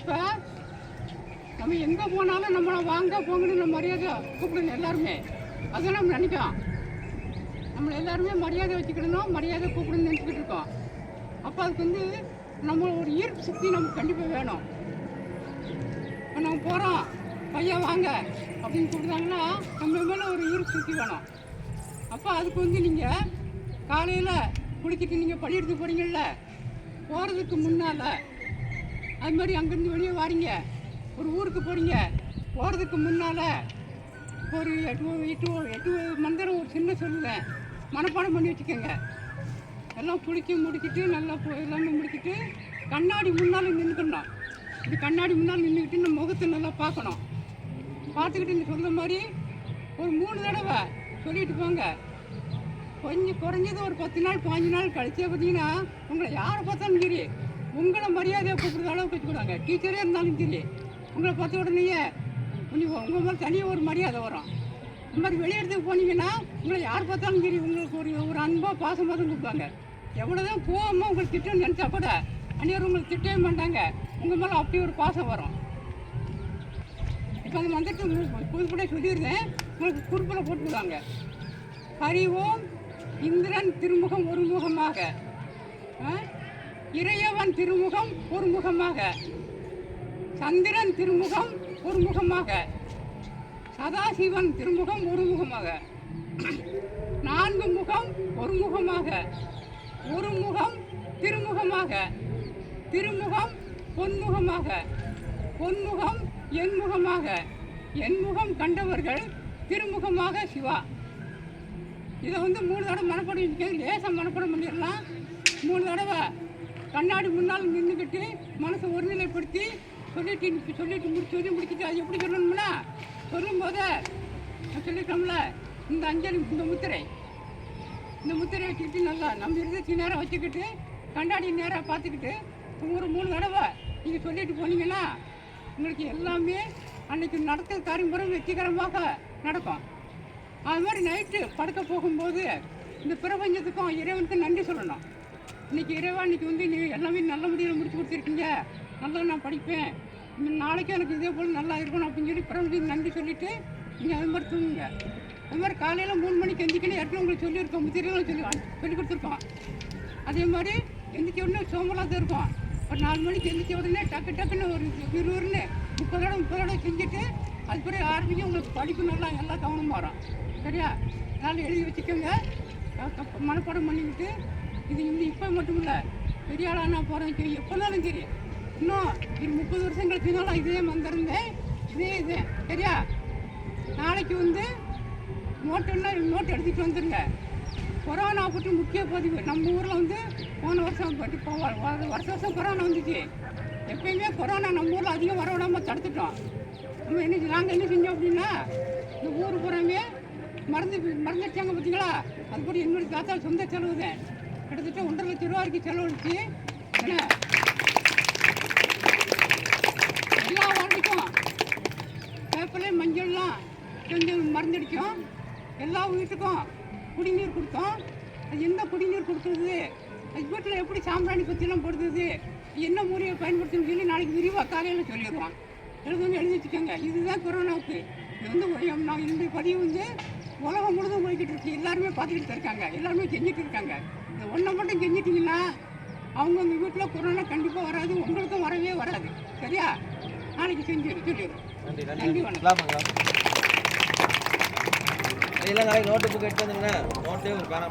இப்போ நம்ம எங்கே போனாலும் நம்மளை வாங்க போங்கன்னு நம்ம மரியாதை கூப்பிடணும் எல்லாருமே. அதை நம்ம நினைக்கிறோம். நம்மளை எல்லாருமே மரியாதை வச்சுக்கிடணும் மரியாதை கூப்பிடணும்னு நினச்சிக்கிட்டு இருக்கோம். அப்போ அதுக்கு வந்து நம்ம ஒரு ஈர்ப்பு சக்தி நமக்கு கண்டிப்பாக வேணும். இப்போ நம்ம போகிறோம் பையன் வாங்க அப்படின்னு கூப்பிட்டாங்கன்னா நம்ம மேலே ஒரு ஈர்ப்பு சக்தி வேணும். அப்போ அதுக்கு வந்து நீங்கள் காலையில் குளிச்சுட்டு நீங்கள் பள்ளியெடுத்து போகிறீங்கள்ல போகிறதுக்கு முன்னால் அது மாதிரி அங்கேருந்து வெளியே வாரீங்க. ஒரு ஊருக்கு போகிறீங்க போகிறதுக்கு முன்னால் ஒரு எட்டு எட்டு எட்டு மந்திரம் ஒரு சின்ன சொல்லுவேன் மனப்பாடம் பண்ணி வச்சுக்கோங்க. எல்லாம் குளிக்க முடிக்கிட்டு நல்லா போ- எல்லாமே முடிக்கிட்டு கண்ணாடி முன்னால் நின்றுக்கணும் இது கண்ணாடி முன்னால் நின்றுக்கிட்டு நம்ம முகத்தை நல்லா பார்க்கணும். பார்த்துக்கிட்டு இந்த சொல்கிற மாதிரி ஒரு மூணு தடவை சொல்லிட்டு போங்க. கொஞ்சம் குறைஞ்சது ஒரு பத்து நாள் பாஞ்சு நாள் கழிச்சே பார்த்தீங்கன்னா உங்களை யாரை பார்த்தாலும் சரி உங்களை மரியாதையை கூப்பிடுற அளவுக்கு வச்சுக்கூடாங்க டீச்சரே இருந்தாலும் சரி உங்களை பார்த்த உடனேயே கொஞ்சம் உங்கள் மேலே தனியாக ஒரு மரியாதை வரும். இந்த மாதிரி வெளியிடத்துக்கு போனீங்கன்னா உங்களை யார் பார்த்தாலும் சரி உங்களுக்கு ஒரு ஒரு அன்பாக பாசமாக தான் கொடுப்பாங்க. எவ்வளோதான் போகாமல் உங்களுக்கு திட்டம்னு நினச்சா கூட அந்நியர் உங்களுக்கு திட்டவே மாட்டாங்க. உங்கள் மேலே அப்படி ஒரு பாசம் வரும். இப்போ அந்த வந்துட்டு புதுப்பட சொல்லியிருந்தேன். உங்களுக்கு குறிப்பில் போட்டுருக்காங்க. ஹரி ஓம் இந்திரன் திருமுகம் ஒருமுகமாக. ஆ? இறையவன் திருமுகம் ஒருமுகமாக சந்திரன் திருமுகம் ஒருமுகமாக சதாசிவன் திருமுகம் ஒருமுகமாக. நான்கு முகம் ஒரு முகமாக ஒரு முகம் திருமுகமாக. திருமுகம் பொன்முகமாக. பொன்முகம் என்முகமாக. என்முகம் கண்டவர்கள் திருமுகமாக சிவா. இதை வந்து மூணு தடவை மனப்படம் வைக்கிறது லேசாக மனப்படம் பண்ணிடலாம். மூணு தடவை. கண்ணாடி முன்னால் நின்றுக்கிட்டு மனசை ஒருநிலைப்படுத்தி சொல்லிட்டு சொல்லிட்டு முடிச்சு சொல்லி முடிக்கிட்டு அது எப்படி சொல்லணும்னா சொல்லும்போது நான் சொல்லிட்டோம்ல இந்த அஞ்சலி இந்த முத்திரை. இந்த முத்திரை வச்சுக்கிட்டு நல்லா நம்ம இருந்துச்சு நேரம் வச்சுக்கிட்டு கண்ணாடி நேராக பார்த்துக்கிட்டு ஒரு மூணு தடவை நீங்கள் சொல்லிட்டு போனீங்கன்னா உங்களுக்கு எல்லாமே அன்னைக்கு நடத்த காரியம் பூரா வெற்றிகரமாக நடக்கும். அது மாதிரி நைட்டு படுக்க போகும்போது இந்த பிரபஞ்சத்துக்கும் இறைவனுக்கும் நன்றி சொல்லணும். இன்னைக்கு இறைவா இன்னைக்கு வந்து நீ எல்லாமே நல்ல முறையில் முடிச்சு கொடுத்துருக்கீங்க. நல்லா நான் படிப்பேன். நாளைக்கு எனக்கு இதே போல் நல்லா இருக்கணும் அப்படின்னு சொல்லி பிரபஞ்சத்துக்கு நன்றி சொல்லிட்டு நீங்கள் அது மாதிரி தூங்குங்க. அது மாதிரி காலையில் மூணு மணிக்கு எந்திக்கணும். ஏற்கனவே உங்களுக்கு சொல்லியிருக்கோம். முத்திரைகளும் சொல்லி சொல்லி கொடுத்துருக்கோம். அதே மாதிரி எந்திக்க உடனே சோம்பலாக தான் இருக்கும். ஒரு நாலு மணிக்கு எந்திரிச்ச உடனே டக்கு டக்குன்னு ஒரு இருவருன்னு முப்பது தடவை முப்பது தடவை செஞ்சுட்டு அது பிறகு ஆரம்பிக்கும். உங்களுக்கு படிப்பு நல்லா எல்லாம் கவனமாக வரும். சரியா? அதனால் எழுதி வச்சுக்கோங்க. மனப்பாடம் பண்ணிக்கிட்டு இது வந்து இப்போ மட்டும் இல்லை பெரிய ஆளாக நான் சரி எப்போனாலும் சரி. இன்னும் இது முப்பது வருஷம் கழிச்சுனாலும் இதே வந்திருந்தேன். இதே இது. சரியா? நாளைக்கு வந்து நோட்டுன்னா நோட்டு எடுத்துகிட்டு வந்துருங்க. கொரோனா பற்றி முக்கிய பதிவு. நம்ம ஊரில் வந்து போன வருஷம் பற்றி இப்போ வ- வருஷ வருஷம் கொரோனா வந்துச்சு. எப்பயுமே கொரோனா நம்ம ஊரில் அதிகம் வர விடாமல் தடுத்துட்டோம். நம்ம என்ன நாங்கள் என்ன செஞ்சோம் அப்படின்னா இந்த ஊர் புறமே மருந்து மருந்து பார்த்தீங்களா அதுபடி என்னுடைய தாத்தா சொந்த செலவு தான். கிட்டத்தட்ட ஒன்றரை லட்சம் ரூபா வரைக்கும் செலவழிச்சு என்ன? எல்லா வார்டுக்கும் பேப்பர்லேயும் மஞ்சள்லாம் கொஞ்சம் மருந்தடிக்கும் எல்லா வீட்டுக்கும் குடிநீர் கொடுத்தோம். அது என்ன குடிநீர் கொடுத்தது? வீட்டில் எப்படி சாம்பிராணி பற்றிலாம் போடுறது? என்ன முறையை பயன்படுத்தணும்னு சொல்லி நாளைக்கு விரிவாக காலையில் சொல்லிடுவோம் எழுதுங்க எழுதி வச்சுக்கோங்க. இதுதான் கொரோனாவுக்கு. ஒரு- நான் இந்த பதிவு வந்து உலகம் முழுதும் போய்கிட்டு இருக்கு. எல்லாருமே பார்த்துக்கிட்டு இருக்காங்க. எல்லாருமே செஞ்சுட்டு இருக்காங்க. இந்த ஒன்றை மட்டும் செஞ்சிட்டிங்கன்னா அவங்கவுங்க வீட்டில் கொரோனா கண்டிப்பாக வராது. உங்களுக்கும் வரவே வராது. சரியா? நாளைக்கு செஞ்சிடும் சொல்லிடுறோம். நன்றி வணக்கம். எல்லாம் நாளைக்கு நோட்டு புக் எடுத்து வந்துருங்க நோட்டு ஒரு பேனா